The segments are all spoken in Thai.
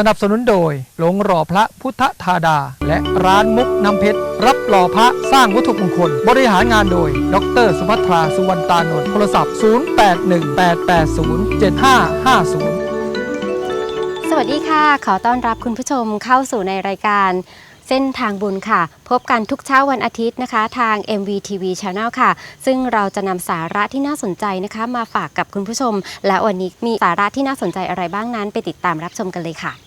สนับสนุนโดย หลงหล่อพระพุทธธาดา และร้านมุกน้ำเพชร รับหล่อพระสร้างวัตถุมงคล บริหารงานโดย ดรสุภัทราสุวรรณตานนท์โทรศัพท์ 0818807550 สวัสดีค่ะ ขอต้อนรับคุณผู้ชมเข้าสู่ในรายการเส้นทางบุญค่ะ พบกันทุกเช้าวันอาทิตย์นะคะ ทาง MVTV Channel ค่ะ ซึ่งเราจะนำสาระที่น่าสนใจนะคะ มาฝากกับคุณผู้ชม และวันนี้มีสาระที่น่าสนใจอะไรบ้างนั้น ไปติดตามรับชมกันเลยค่ะ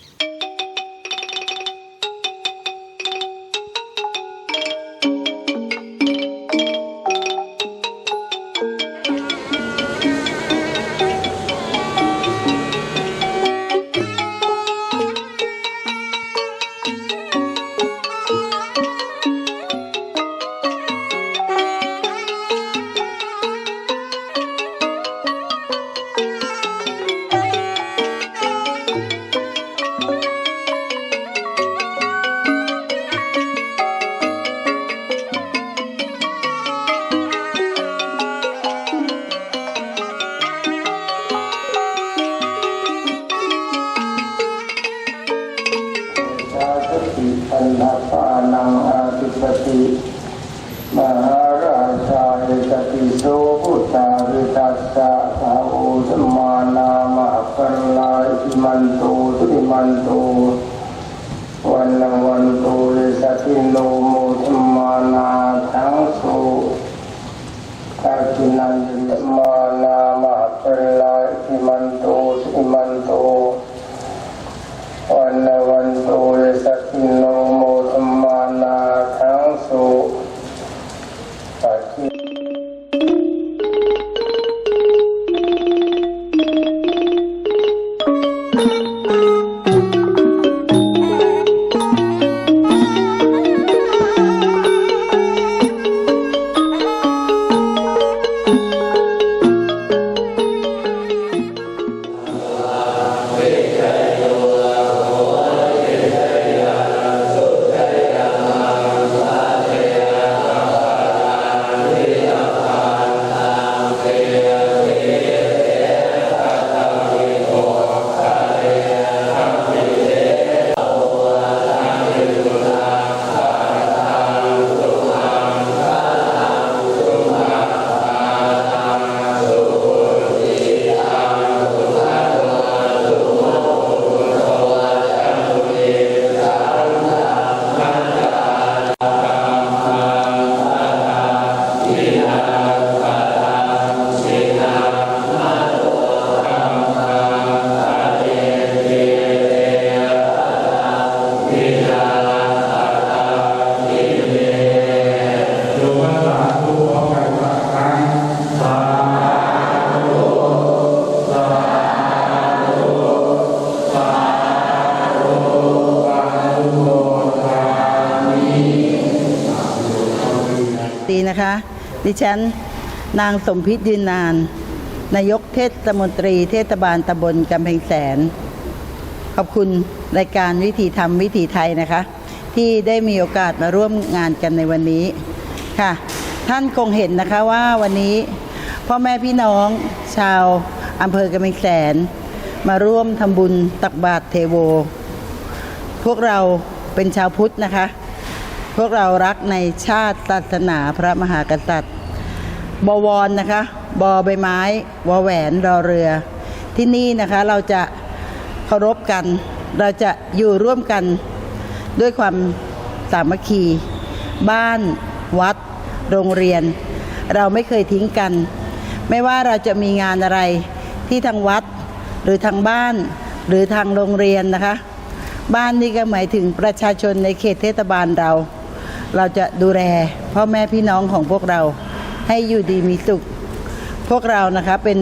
ดิฉัน นางสมพิษยืนนาน นายกเทศมนตรีเทศบาลตำบลกำแพงแสน ขอบคุณรายการวิถีธรรมวิถีไทยนะคะ ที่ได้มีโอกาสมาร่วมงานกันในวันนี้ค่ะ ท่านคงเห็นนะคะว่าวันนี้พ่อแม่พี่น้องชาวอำเภอกำแพงแสน มาร่วมทำบุญตักบาตรเทโว พวกเราเป็นชาวพุทธนะคะ พวกเรารักในชาติศาสนาพระมหากษัตริย์ บวรนะคะบอใบไม้วอแหวนรอเรือ ที่นี่นะคะเราจะเคารพกัน เราจะอยู่ร่วมกันด้วยความสามัคคี บ้าน วัด โรงเรียน เราไม่เคยทิ้งกัน ไม่ว่าเราจะมีงานอะไรที่ทางวัด หรือทางบ้าน หรือทางโรงเรียนนะคะ บ้านนี่ก็หมายถึงประชาชนในเขตเทศบาลเรา เราจะดูแลพ่อแม่พี่น้องของพวกเรา ให้อยู่ดีมีสุข พวกเรานะคะเป็น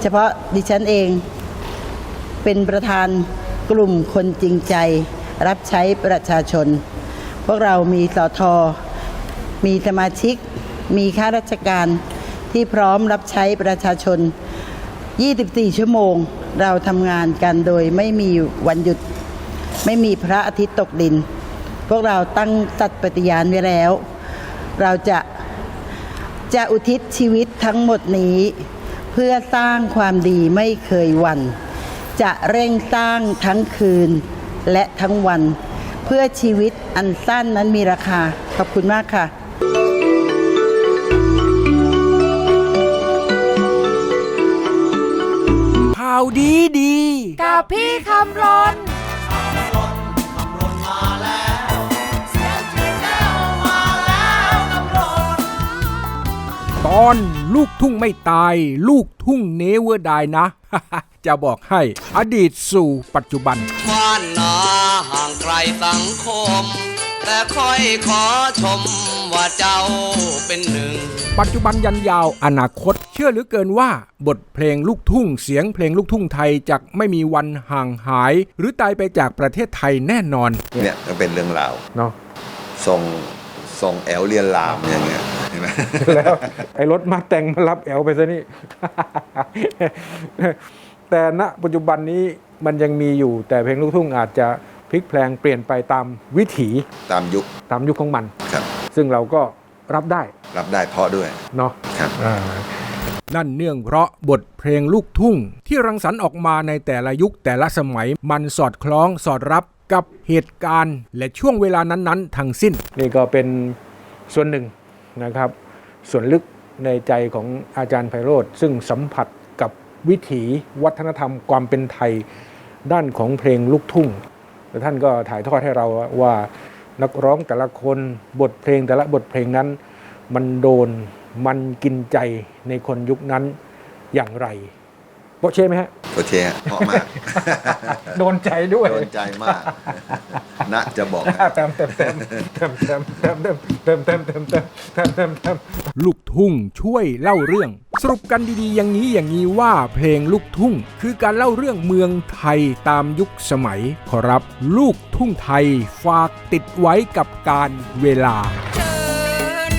เฉพาะดิฉันเอง เป็นประธานกลุ่มคนจริงใจ รับใช้ประชาชน พวกเรามีสอทอมีสมาชิก มีข้าราชการที่พร้อมรับใช้ประชาชน 24 ชั่วโมงเราทำงานกันโดยไม่มีวันหยุด ไม่มีพระอาทิตย์ตกดิน พวกเราตั้งสัตย์ปฏิญาณไว้แล้ว เราจะ จะอุทิศชีวิตทั้งหมดนี้ เพื่อสร้างความดีไม่เคยหวัน่น จะเร่งสร้างทั้งคืนและทั้งวัน เพื่อชีวิตอันสั้นนั้นมีราคา ขอบคุณมากค่ะ ข่าวดีดี กับพี่คำรน ตอนลูกทุ่งไม่ตาย ลูกทุ่งเนเวอร์ไดนะ จะบอกให้อดีตสู่ปัจจุบันบ้านนาห่างไกลสังคม แต่ค่อยขอชมว่าเจ้าเป็นหนึ่ง ปัจจุบันยันยาวอนาคต เชื่อเหลือเกินว่า บทเพลงลูกทุ่งเสียงเพลงลูกทุ่งไทยจะไม่มีวันห่างหาย หรือตายไปจากประเทศไทยแน่นอนเนี่ยก็เป็นเรื่องราวเนาะทรง ทรงแอลเลียนลามอย่างเงี้ยเห็นไหมแล้วไอ้รถมาแต่งมารับแอลไปซะนี่ แต่ณปัจจุบันนี้มันยังมีอยู่ แต่เพลงลูกทุ่งอาจจะพลิกแปลงเปลี่ยนไปตามวิถีตามยุคตามยุคของมัน ครับ ซึ่งเราก็รับได้รับได้เพราะด้วยเนาะครับอ่านั่นเนื่องเพราะบทเพลงลูกทุ่ง ที่รังสรรค์ออกมาในแต่ละยุคแต่ละสมัยมันสอดคล้องสอดรับ กับเหตุการณ์ และช่วงเวลานั้นๆ ทั้งสิ้น นี่ก็เป็นส่วนหนึ่งนะครับ ส่วนลึกในใจของอาจารย์ไพโรธซึ่งสัมผัสกับวิถีวัฒนธรรมความเป็นไทยด้านของเพลงลูกทุ่งและท่านก็ถ่ายทอดให้เราว่านักร้องแต่ละคนบทเพลงแต่ละบทเพลงนั้น มันโดนมันกินใจในคนยุคนั้นอย่างไรโปะเช่ไหมฮะ โอเคฮะเพราะมาก โดนใจด้วยโดนใจมากนะจะบอกให้ เต็มเต็มเต็มเต็มเต็มเต็มเต็มเต็มเต็มเต็มเต็มเต็มเต็มเต็มลูกทุ่งช่วยเล่าเรื่อง สรุปกันดีๆ อย่างนี้อย่างนี้ว่าเพลงลูกทุ่ง คือการเล่าเรื่องเมืองไทยตามยุคสมัย ขอรับลูกทุ่งไทยฝากติดไว้กับการเวลาเชิญ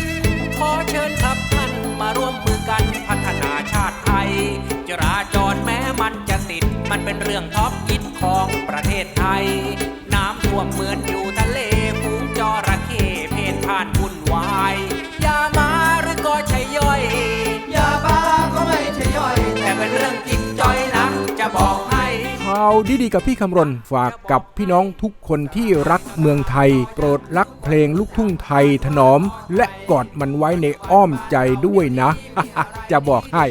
ขอเชิญครับท่านมาร่วมมือกันพัฒนาชาติไทยจราจร เป็นเรื่องท็อปฮิตของประเทศไทย น้ำท่วมเหมือนอยู่ทะเลฝูงจระเข้เพนผ่านวุ่นวายอย่ามาหรือก็ใช่ย่อยอย่าบ้าก็ไม่ใช่ย่อย แต่เป็นเรื่องจิตจอยนะจะบอกให้ข่าวดีๆกับพี่คำรณฝากกับพี่น้องทุกคนที่รักเมืองไทย โปรดรักเพลงลูกทุ่งไทยถนอม และกอดมันไว้ในอ้อมใจด้วยนะ จะบอกให้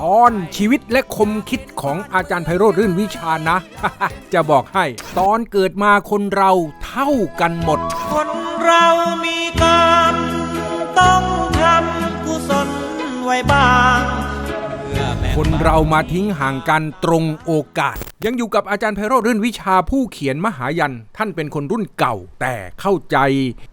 ตอนชีวิตและคมคิดของอาจารย์ไพโรธรื่นวิชานะ จะบอกให้ ตอนเกิดมาคนเราเท่ากันหมด คนเรามีกรรมต้องทำกุศลไว้บ้างคนเรามาทิ้งห่างกันตรงโอกาส ยังอยู่กับอาจารย์ไพโรธรื่นวิชาผู้เขียนมหายัน ท่านเป็นคนรุ่นเก่า แต่เข้าใจ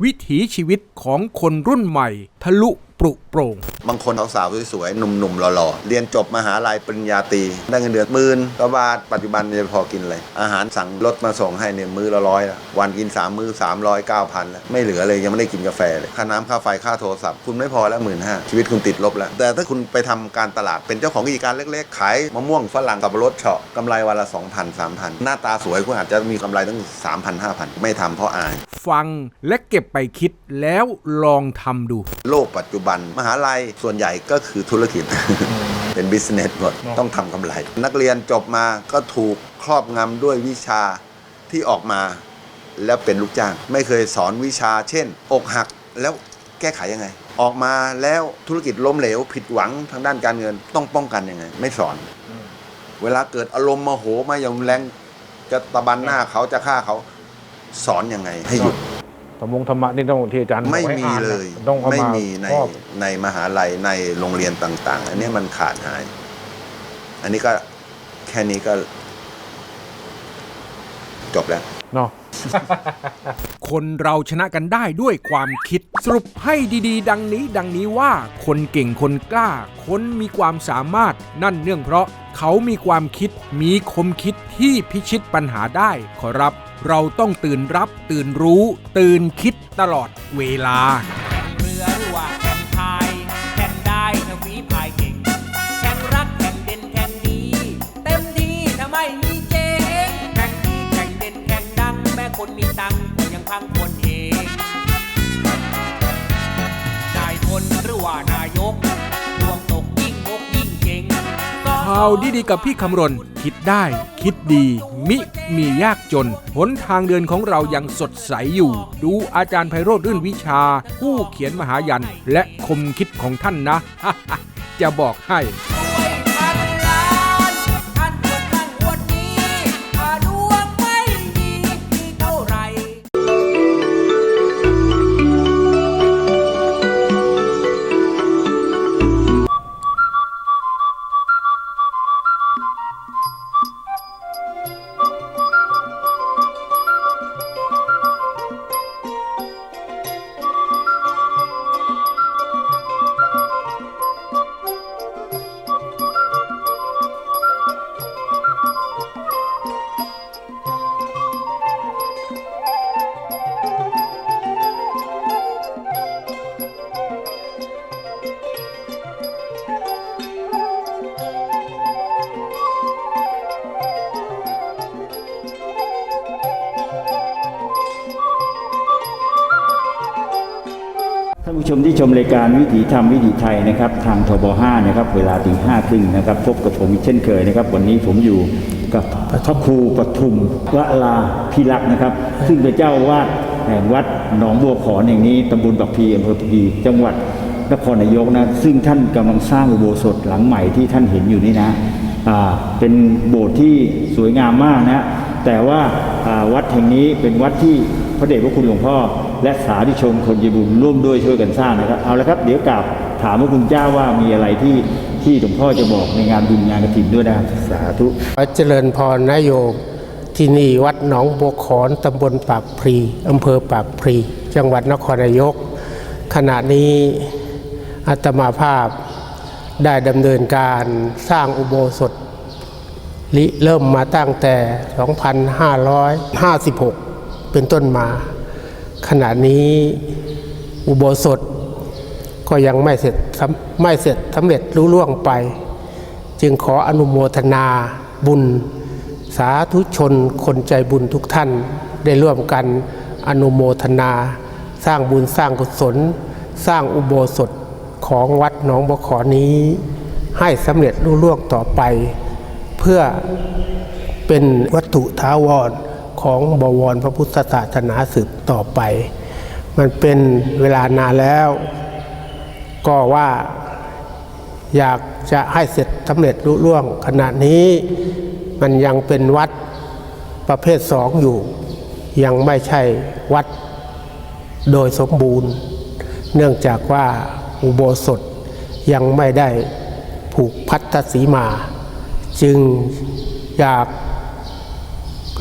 วิถีชีวิตของคนรุ่นใหม่ ทะลุป รุโปร่ง บางคนสาวๆสวยๆหนุ่มๆหล่อๆเรียนจบมหาลัยปริญญาตรีได้เงินเดือนหมื่นก็บาทปัจจุบันเนี่ยพอกินเลย อาหารสั่งรถมาส่งให้เนี่ยมื้อละร้อยละวันกิน 3 มื้อ3 0 0 9 0 0แล้วไม่เหลือเลยยังไม่ได้กินกาแฟเลยค่าน้ำค่าไฟค่าโทรศัพท์คุณไม่พอแล้วหมื่นห้าชีวิตคุณติดลบแล้ว แต่ถ้าคุณไปทำการตลาดเป็นเจ้าของกิจการเล็กๆ ขายมะม่วงฝรั่งสับปะรดเฉาะกำไรวันละ2,000 3,000 หน้าตาสวยคุณอาจจะมีกำไรตั้ง3,000 5,000 ไม่ทำเพราะอาย ฟังและเก็บไปคิดแล้วลองทำดู โลกปัจจุบันมหาลัยส่วนใหญ่ก็คือธุรกิจ เป็นบิสเนสหมดต้องทำกำไร นักเรียนจบมาก็ถูกครอบงำด้วยวิชาที่ออกมา แล้วเป็นลูกจ้าง ไม่เคยสอนวิชา เช่น อกหักแล้วแก้ไขยังไง ออกมาแล้วธุรกิจล้มเหลว ผิดหวังทางด้านการเงิน ต้องป้องกันยังไง ไม่สอน เวลาเกิดอารมณ์โมโหมาอย่างรุนแรงจะตะบันหน้าเขาจะฆ่าเขาสอนยังไงให้หยุดธรร มงธรรมะนี่ต้องที่อาจารย์ไม่บอกให้มีอ่านนะเลยต้องเอาไม่มามีในครอบในมหาลัยในโรงเรียนต่าง ๆ อันนี้มันขาดหาย อันนี้ก็แค่นี้ก็ จบแล้ว เนาะ คนเราชนะกันได้ด้วยความคิด สรุปให้ดีๆ ดังนี้ดังนี้ว่า คนเก่งคนกล้า คนมีความสามารถ นั่นเนื่องเพราะเขามีความคิดมีคมคิดที่พิชิตปัญหาได้ ขอรับ เราต้องตื่นรับตื่นรู้ ตื่นคิดตลอดเวลาเรือรั่าแข่งไทยแข่งได้ทวีพายเก่งแข่งรักแข่งเด่นแข่งดี เต็มที่ทำไมมีเจ๊งแข่งดีแข่งเด่นแข่งดัง แม่คนมีตังก็ยังพังคนเองนายพลหรือว่านายกดวงตกยิ่งงกยิ่งเก่งข่าวดีๆกับพี่คำรณ คิดได้ คิดดี มิมียากจน หนทางเดินของเรายังสดใสอยู่ ดูอาจารย์ไพโรธรื่นวิชา ผู้เขียนมหายัน และคมคิดของท่านนะ จะบอกให้ ผู้ชมที่ชมรายการวิถีธรรมวิถีไทยนะครับทางทบ5นะครับเวลาตีห้าครึ่งนะครับพบกับผมเช่นเคยนะครับ วันนี้ผมอยู่กับพระครูปทุมวลาพิรักษ์นะครับ ซึ่งเป็นเจ้าวาดแห่งวัดหนองบัวขอนแห่งนี้ตำบลปักพีอำเภอพีจังหวัดนครนายกนะซึ่งท่านกำลังสร้างอุโบสถหลังใหม่ที่ท่านเห็นอยู่นี่นะเป็นโบสถ์ที่สวยงามมากนะแต่ว่าอ่าวัดแห่งนี้เป็นวัดที่พระเดชพระคุณหลวงพ่อ และสาธุชนคนยิบุญร่วมด้วยช่วยกันสร้างนะครับ เอาละครับ เดี๋ยวกราบถามพระคุณเจ้าว่ามีอะไรที่ที่หลวงพ่อจะบอกในงานบุญงานกฐินด้วยนะครับสาธุขอเจริญพรนายโยมที่นี่วัดหนองบัวขอนตำบลปากพรีอำเภอปากพรีจังหวัดนครนายก ขณะนี้อาตมาภาพได้ดำเนินการสร้างอุโบสถริเริ่มมาตั้งแต่ 2556 เป็นต้นมา ขณะนี้อุโบสถก็ยังไม่เสร็จไม่เสร็จสำเร็จรุ่ล่วงไป จึงขออนุโมทนาบุญ สาธุชนคนใจบุญทุกท่านได้ร่วมกันอนุโมทนา สร้างบุญสร้างกุศล สร้างอุโบสถของวัดหนองบขอนี้ ให้สำเร็จรุ่ล่วงต่อไป เพื่อเป็นวัตถุท้าวร ของบวรพระพุทธศาสนาสืบต่อไป มันเป็นเวลานานแล้ว ก็ว่าอยากจะให้เสร็จสำเร็จรุ่ล่วง ขณะนี้มันยังเป็นวัดประเภทสองอยู่ ยังไม่ใช่วัดโดยสมบูรณ์ เนื่องจากว่าอุโบสถยังไม่ได้ผูกพัทธสีมา จึงอยาก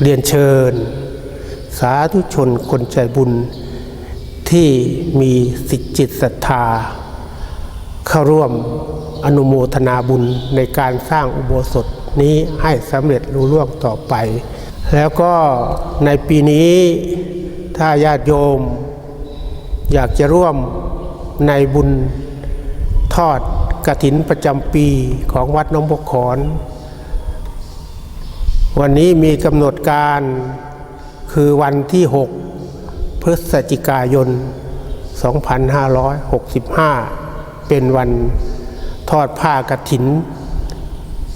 เรียนเชิญ สาธุชนคนใจบุญ ที่มีสิทจิตศรัทธา เข้าร่วมอนุโมทนาบุญในการสร้างอุโบสถนี้ให้สำเร็จรุ่ล่วงต่อไป แล้วก็ในปีนี้ถ้าญาติโยม อยากจะร่วมในบุญทอดกระถินประจำปีของวัดน้องบกขอน วันนี้มีกำหนดการคือวันที่ 6 พฤศจิกายน 2565 เป็นวันทอดผ้ากฐิน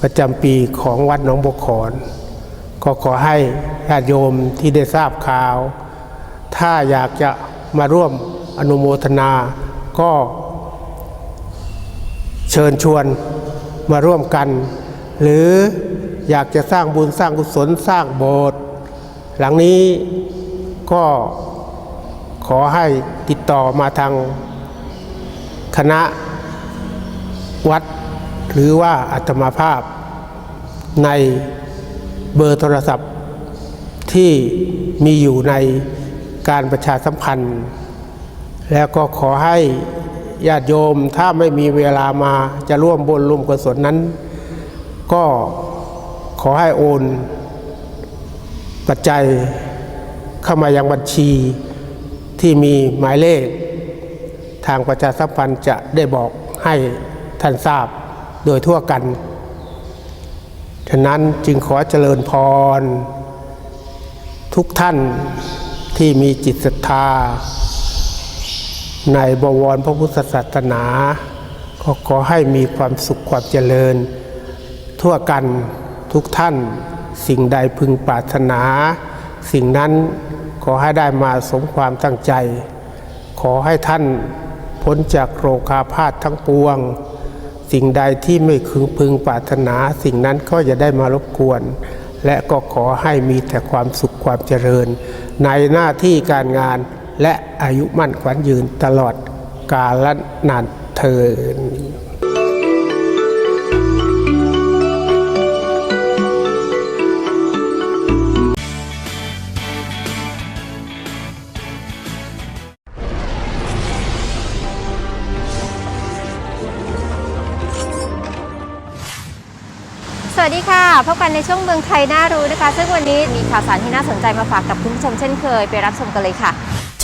ประจำปีของวัดหนองบกขอน ก็ขอให้ญาติโยมที่ได้ทราบข่าว ถ้าอยากจะมาร่วมอนุโมทนาก็เชิญชวนมาร่วมกัน หรือ อยากจะสร้างบุญสร้างกุศลสร้างโบสถ์หลังนี้ก็ขอให้ติดต่อมาทางคณะวัด หรือว่าอัตมาภาพ ในเบอร์โทรศัพท์ที่มีอยู่ในการประชาสัมพันธ์ แล้วก็ขอให้ญาติโยมถ้าไม่มีเวลามาจะร่วมบุญร่วมกุศลนั้น ก็ ขอให้โอนปัจจัยเข้ามายังบัญชีที่มีหมายเลข ทางประชาสัมพันธ์จะได้บอกให้ท่านทราบโดยทั่วกัน ฉะนั้นจึงขอเจริญพร ทุกท่านที่มีจิตศรัทธา ในบวรพระพุทธศาสนาก็ขอให้มีความสุขความเจริญทั่วกัน ทุกท่านสิ่งใดพึงปรารถนา สิ่งนั้นขอให้ได้มาสมความตั้งใจ ขอให้ท่านพ้นจากโรคาพาธทั้งปวง สิ่งใดที่ไม่พึงพึงปรารถนา สิ่งนั้นก็จะได้มารบกวน และก็ขอให้มีแต่ความสุขความเจริญ ในหน้าที่การงานและอายุมั่นขวัญยืนตลอดกาลนานเทิน พบกันในช่วงเมืองไทยน่ารู้นะคะ ซึ่งวันนี้มีข่าวสารที่น่าสนใจมาฝากกับคุณผู้ชมเช่นเคย ไปรับชมกันเลยค่ะ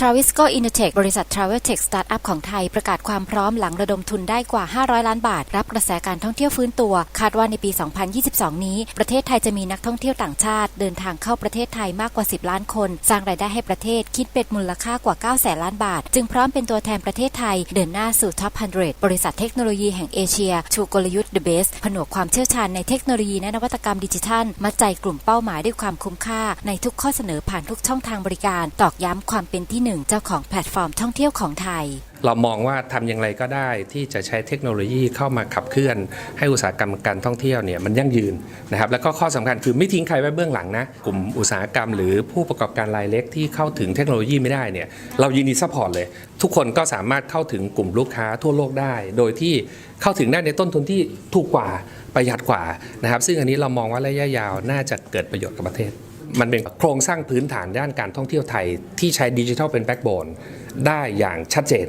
Travisco Innotech บริษัท Travel Tech Startup ของไทย ประกาศความพร้อมหลังระดมทุนได้กว่า 500 ล้านบาท รับกระแสการท่องเที่ยวฟื้นตัว คาดว่าในปี 2022 นี้ ประเทศไทยจะมีนักท่องเที่ยวต่างชาติ เดินทางเข้าประเทศไทยมากกว่า 10 ล้านคน สร้างรายได้ให้ประเทศคิดเป็นมูลค่ากว่า 9 แสนล้านบาท จึงพร้อมเป็นตัวแทนประเทศไทย เดินหน้าสู่ Top 100 บริษัทเทคโนโลยีแห่งเอเชีย ชูกลยุทธ์ The Best ผนวกความเชี่ยวชาญในเทคโนโลยีและนวัตกรรมดิจิทัลมัดใจกลุ่มเป้าหมายด้วยความคุ้มค่า ในทุกข้อเสนอผ่านทุกช่องทางบริการ ตอกย้ำความเป็นที่หนึ่งเจ้าของแพลตฟอร์มท่องเที่ยวของไทย เรามองว่าทำอย่างไรก็ได้ที่จะใช้เทคโนโลยีเข้ามาขับเคลื่อน ให้อุตสาหกรรมการท่องเที่ยวเนี่ยมันยั่งยืนนะครับแล้วก็ข้อสำคัญคือไม่ทิ้งใครไว้เบื้องหลังนะกลุ่มอุตสาหกรรมหรือผู้ประกอบการรายเล็กที่เข้าถึงเทคโนโลยีไม่ได้เนี่ยเรายินดีซัพพอร์ตเลย ทุกคนก็สามารถเข้าถึงกลุ่มลูกค้าทั่วโลกได้ โดยที่เข้าถึงได้ในต้นทุนที่ถูกกว่าประหยัดกว่านะครับซึ่งอันนี้เรามองว่าระยะยาวน่าจะเกิดประโยชน์กับประเทศ มันเป็นโครงสร้างพื้นฐานด้านการท่องเที่ยวไทยที่ใช้ดิจิทัลเป็นแบ็กโบน ได้อย่างชัดเจน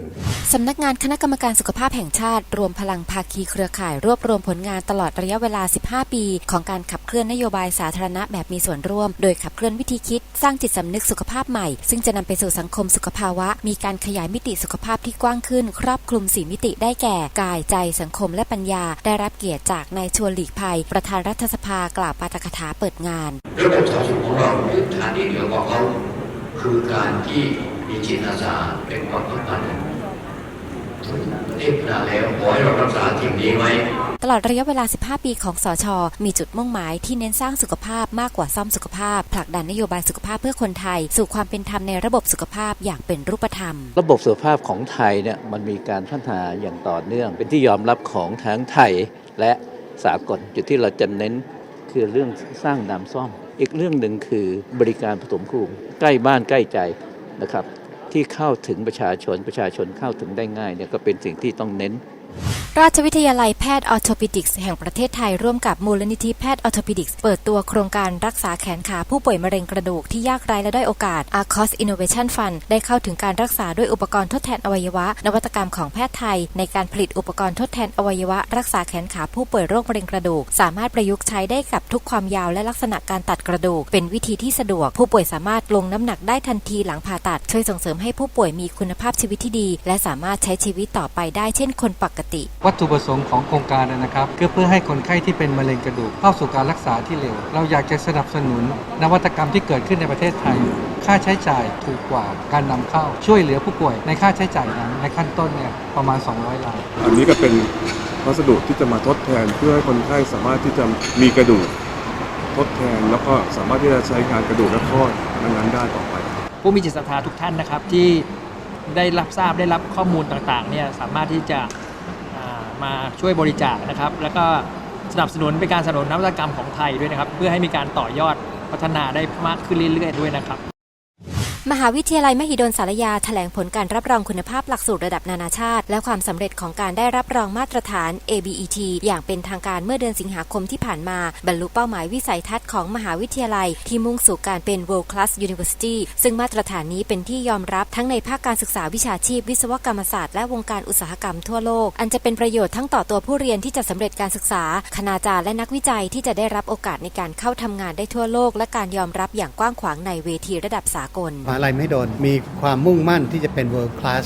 สำนักงานคณะกรรมการสุขภาพแห่งชาติ รวมพลังภาคีเครือข่าย รวบรวมผลงานตลอดระยะเวลา 15 ปี ของการขับเคลื่อนนโยบายสาธารณะแบบมีส่วนร่วม โดยขับเคลื่อนวิธีคิด สร้างจิตสำนึกสุขภาพใหม่ ซึ่งจะนำไปสู่สังคมสุขภาวะ มีการขยายมิติสุขภาพที่กว้างขึ้น ครอบคลุม4มิติได้แก่ กายใจสังคมและปัญญา ได้รับเกียรติจากนายชวนหลีกภัย ประธานรัฐสภากล่าวปาฐกถาเปิดงานระบบสาธารณสุขของเราพื้นฐานที่เหนือกว่าเขาคือการที่ มีจิตอาสาเป็นความสำคัญประเทศนานแล้วขอให้เรารักษาสิ่งนี้ไว้ตลอดระยะเวลา 15 ปีของสอชอมีจุดมุ่งหมายที่เน้นสร้างสุขภาพมากกว่าซ่อมสุขภาพ ผลักดันนโยบายสุขภาพเพื่อคนไทย สู่ความเป็นธรรมในระบบสุขภาพอย่างเป็นรูปธรรม ระบบสุขภาพของไทยเนี่ยมันมีการพัฒนาอย่างต่อเนื่อง เป็นที่ยอมรับของทั้งไทยและสากลจุดที่เราจะเน้นคือเรื่องสร้างน้ำซ่อม อีกเรื่องหนึ่งคือบริการผสมภูมิใกล้บ้านใกล้ใจนะครับ ที่เข้าถึงประชาชนประชาชนเข้าถึงได้ง่ายเนี่ยก็เป็นสิ่งที่ต้องเน้น ราชวิทยาลัยแพทย์ออ t โ p ดิกส์แห่งประเทศไทยร่วมกับมูลนิธิแพทย์ออ t โ p ดิกส์เปิดตัวโครงการรักษาแขนขาผู้ป่วยมะเร็งกระดูกที่ยากไร้และด้อยโอกาส Arcos Innovation Fund ได้เข้าถึงการรักษาด้วยอุปกรณ์ทดแทนอวัยวะ นวัตกรรมของแพทย์ไทย ในการผลิตอุปกรณ์ทดแทนอวัยวะ รักษาแขนขาผู้ป่วยโรคมะเร็งกระดูก สามารถประยุกต์ใช้ได้กับทุกความยาวและลักษณะการตัดกระดูก เป็นวิธีที่สะดวก ผู้ป่วยสามารถลงน้ำหนักได้ทันทีหลังผ่าตัด ช่วยส่งเสริมให้ผู้ป่วยมีคุณภาพชีวิตที่ดี และสามารถใช้ชีวิตต่อไปได้เช่นคนปกติวัตถุประสงค์ของโครงการนะครับก็เพื่อให้คนไข้ที่เป็นมะเร็งกระดูกเข้าสู่การรักษาที่เร็ว เราอยากจะสนับสนุน นวัตกรรมที่เกิดขึ้นในประเทศไทย ค่าใช้จ่ายถูกกว่าการนำเข้า ช่วยเหลือผู้ป่วยในค่าใช้จ่ายนั้นในขั้นต้นเนี่ยประมาณ 200ล้านอันนี้ก็เป็นวัสดุที่จะมาทดแทนเพื่อให้คนไข้สามารถที่จะมีกระดูกทดแทน แล้วก็สามารถที่จะใช้งานกระดูกและข้อนั้นๆได้ต่อไป ผู้มีจิตศรัทธาทุกท่านนะครับที่ได้รับทราบได้รับข้อมูลต่างๆเนี่ยสามารถที่จะอ่า มาช่วยบริจาคนะครับ แล้วก็สนับสนุนเป็นการสนับสนุนนวัตกรรมของไทยด้วยนะครับ เพื่อให้มีการต่อยอดพัฒนาได้มากขึ้นเรื่อยๆด้วยนะครับ มหาวิทยาลัยมหิดลสารยาแถลงผลการรับรองคุณภาพหลักสูตรระดับนานาชาติ และความสำเร็จของการได้รับรองมาตรฐาน ABET อย่างเป็นทางการเมื่อเดือนสิงหาคมที่ผ่านมา บรรลุเป้าหมายวิสัยทัศน์ของมหาวิทยาลัย ที่มุ่งสู่การเป็น World Class University ซึ่งมาตรฐานนี้เป็นที่ยอมรับทั้งในภาคการศึกษาวิชาชีพ วิศวกรรมศาสตร์และวงการอุตสาหกรรมทั่วโลก อันจะเป็นประโยชน์ทั้งต่อตัวผู้เรียนที่จะสำเร็จการศึกษา คณาจารย์และนักวิจัยที่จะได้รับโอกาสในการเข้าทำงานได้ทั่วโลก และการยอมรับอย่างกว้างขวางในเวทีระดับสากลมหาลัยไม่โดน มีความมุ่งมั่นที่จะเป็น world class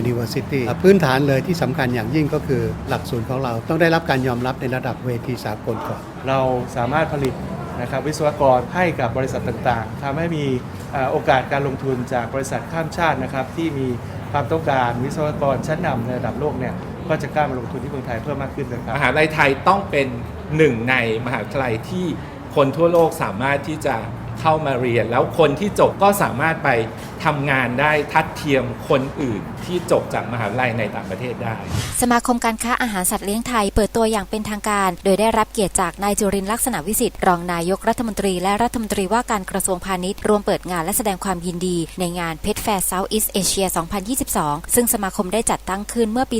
university พื้นฐานเลยที่สำคัญอย่างยิ่งก็คือหลักสูตรของเราต้องได้รับการยอมรับในระดับเวทีสากลก่อน เราสามารถผลิตนะครับวิศวกรให้กับบริษัทต่างๆทำให้มีเอ่อโอกาสการลงทุนจากบริษัทข้ามชาตินะครับที่มีความต้องการวิศวกรชั้นนำในระดับโลกเนี่ยก็จะกล้ามาลงทุนที่เมืองไทยเพิ่มมากขึ้นนะครับมหาลัยไทยต้องเป็นหนึ่งในมหาวิทยาลัยที่คนทั่วโลกสามารถที่จะ เข้ามาเรียน แล้วคนที่จบก็สามารถไปทำงานได้ทัดเทียมคนอื่นที่จบจากมหาวิทยาลัยในต่างประเทศได้ สมาคมการค้าอาหารสัตว์เลี้ยงไทยเปิดตัวอย่างเป็นทางการ โดยได้รับเกียรติจากนายจุรินลักษณะวิสิทธิ์รองนายกรัฐมนตรีและรัฐมนตรีว่าการกระทรวงพาณิชย์ร่วมเปิดงานและแสดงความยินดี ในงานเพชรแฟร์เซาท์อีสเอเชีย 2022 ซึ่งสมาคมได้จัดตั้งขึ้นเมื่อปี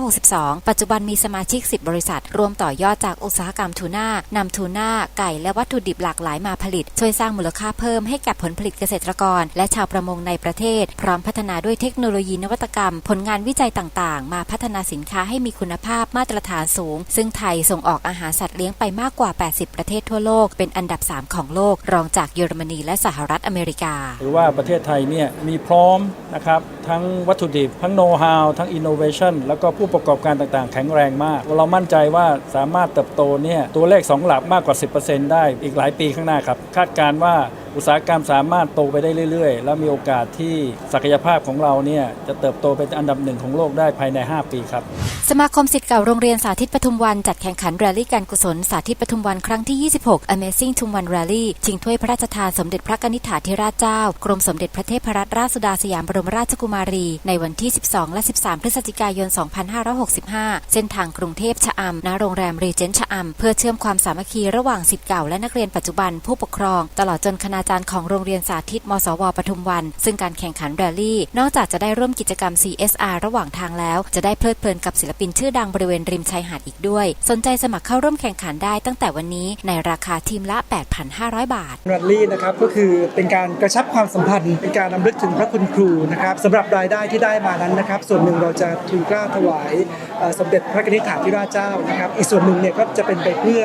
2562 ปัจจุบันมีสมาชิก 10 บริษัท รวมต่อยอดจากอุตสาหกรรมทูน่านำทูน่าไก่และวัตถุดิบหลากหลายมาผลิตช่วยสร้างางมูลค่าเพิ่มให้แก่ผลผลิตเกษตรกร และชาวประมงในประเทศ พร้อมพัฒนาด้วยเทคโนโลยีนวัตกรรม ผลงานวิจัยต่างๆ มาพัฒนาสินค้าให้มีคุณภาพมาตรฐานสูง ซึ่งไทยส่งออกอาหารสัตว์เลี้ยงไปมากกว่า 80 ประเทศทั่วโลก เป็นอันดับ 3 ของโลก รองจากเยอรมนีและสหรัฐอเมริกา หรือว่าประเทศไทยเนี่ยมีพร้อมนะครับทั้งวัตถุดิบ ทั้งโน้ตฮาวทั้งอินโนเวชันแล้วก็ผู้ประกอบการต่างๆ แข็งแรงมาก เรามั่นใจว่าสามารถเติบโตเนี่ยตัวเลข 2 หลักมากกว่า 10%ได้อีกหลายปีข้างหน้าครับ คาดการว่า อุตสาหกรรมสามารถโตไปได้เรื่อย ๆ แล้วมีโอกาสที่ศักยภาพของเราเนี่ยจะเติบโตเป็นอันดับหนึ่งของโลกได้ภายใน 5 ปีครับ สมาคมสิทธิ์เก่าโรงเรียนสาธิตปทุมวันจัดแข่งขันแรลลี่การกุศลสาธิตปทุมวันครั้งที่ 26 Amazing ทุมวัน Rally ชิงถ้วยพระราชทานสมเด็จพระกนิษฐาธิราชเจ้า กรมสมเด็จพระเทพรัตนราชสุดาสยามบรมราชกุมารี ในวันที่ 12 และ 13 พฤศจิกายน 2565 เส้นทางกรุงเทพชะอำณโรงแรมรีเจนต์ชะอำเพื่อเชื่อมความสามัคคีระหว่างสิทธิ์เก่าและนักเรียนปัจจุบันผู้ปกครอง ตลอดจนคณาจารย์ของโรงเรียนสาธิต มสว ปทุมวัน ซึ่งการแข่งขันแรลลี่ นอกจากจะได้ร่วมกิจกรรม CSR ระหว่างทางแล้ว จะได้เพลิดเพลินกับศิลปินชื่อดังบริเวณริมชายหาดอีกด้วย สนใจสมัครเข้าร่วมแข่งขันได้ตั้งแต่วันนี้ในราคาทีมละ 8,500 บาทแรลลี่นะครับก็คือเป็นการกระชับความสัมพันธ์ เป็นการรำลึกถึงพระคุณครูนะครับสำหรับรายได้ที่ได้มานั้นนะครับส่วนหนึ่งเราจะทูลเกล้าถวายเอ่อสมเด็จพระกนิษฐาธิราชเจ้านะครับอีกส่วนหนึ่งเนี่ยก็จะเป็นไปเพื่อ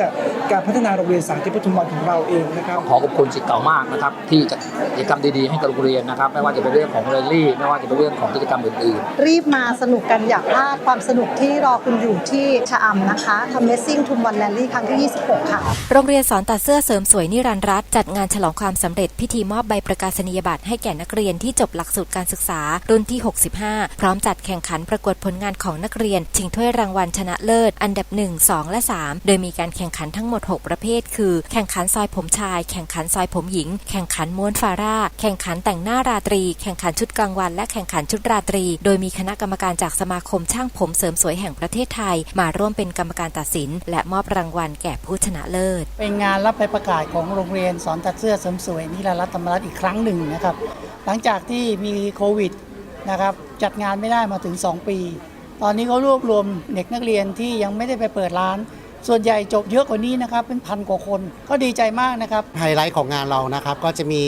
การพัฒนาโรงเรียนสาธิตปทุมวันของเราเองนะครับขอขอบคุณสิทธิ์เก่ามากนะครับ ที่จัดกิจกรรมดีๆให้กับโรงเรียนนะครับ ไม่ว่าจะเป็นเรื่องของเรลลี่ ไม่ว่าจะเป็นเรื่องของกิจกรรมอื่นๆรีบมาสนุกกันอย่าพลาดความสนุกที่รอคุณอยู่ที่ชะอำนะคะทำเมสซิ่งทุมวันแรลลี่ครั้งที่ 26 ค่ะ โรงเรียนสอนตัดเสื้อเสริมสวยนิรันดร์รัตน์จัดงานฉลองความสำเร็จพิธีมอบใบประกาศนียบัตรให้แก่นักเรียนที่จบหลักสูตรการศึกษา รุ่นที่ 65 พร้อมจัดแข่งขันประกวดผลงานของนักเรียน ชิงถ้วยรางวัลชนะเลิศ อันดับ 1 2 และ 3 โดยมีการแข่งขันทั้งหมด 6 ประเภท คือ แข่งขันซอยผมชาย แข่งขันซอยผมหญิงแข่งขันม้วนฟาร่า แข่งขันแต่งหน้าราตรี แข่งขันชุดกลางวัน และแข่งขันชุดราตรี โดยมีคณะกรรมการจากสมาคมช่างผมเสริมสวยแห่งประเทศไทย มาร่วมเป็นกรรมการตัดสิน และมอบรางวัลแก่ผู้ชนะเลิศ เป็นงานรับใบประกาศของโรงเรียนสอนตัดเสื้อเสริมสวยนิรันดร์รัตน์ธรรมรัตน์อีกครั้งหนึ่งนะครับ หลังจากที่มีโควิดนะครับจัดงานไม่ได้มาถึง 2 ปี ตอนนี้เขารวบรวมเด็กนักเรียนที่ยังไม่ได้ไปเปิดร้าน ส่วนใหญ่จบเยอะกว่านี้นะครับเป็นพันกว่าคนก็ดีใจมากนะครับไฮไลท์ของงานเรานะครับก็จะมี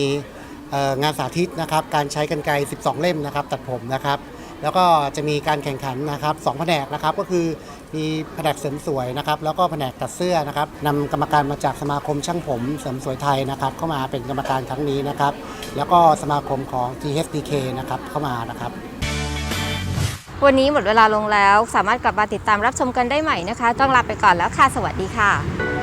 งานสาธิตนะครับการใช้กันไกร12 เล่มนะครับตัดผมนะครับแล้วก็จะมีการแข่งขันนะครับสองแผนกนะครับก็คือมีแผนกเสริมสวยนะครับแล้วก็แผนกตัดเสื้อนะครับนำกรรมการมาจากสมาคมช่างผมเสริมสวยไทยนะครับเข้ามาเป็นกรรมการครั้งนี้นะครับแล้วก็สมาคมของ THDK นะครับเข้ามานะครับ วันนี้หมดเวลาลงแล้ว สามารถกลับมาติดตามรับชมกันได้ใหม่นะคะ ต้องลาไปก่อนแล้วค่ะ สวัสดีค่ะ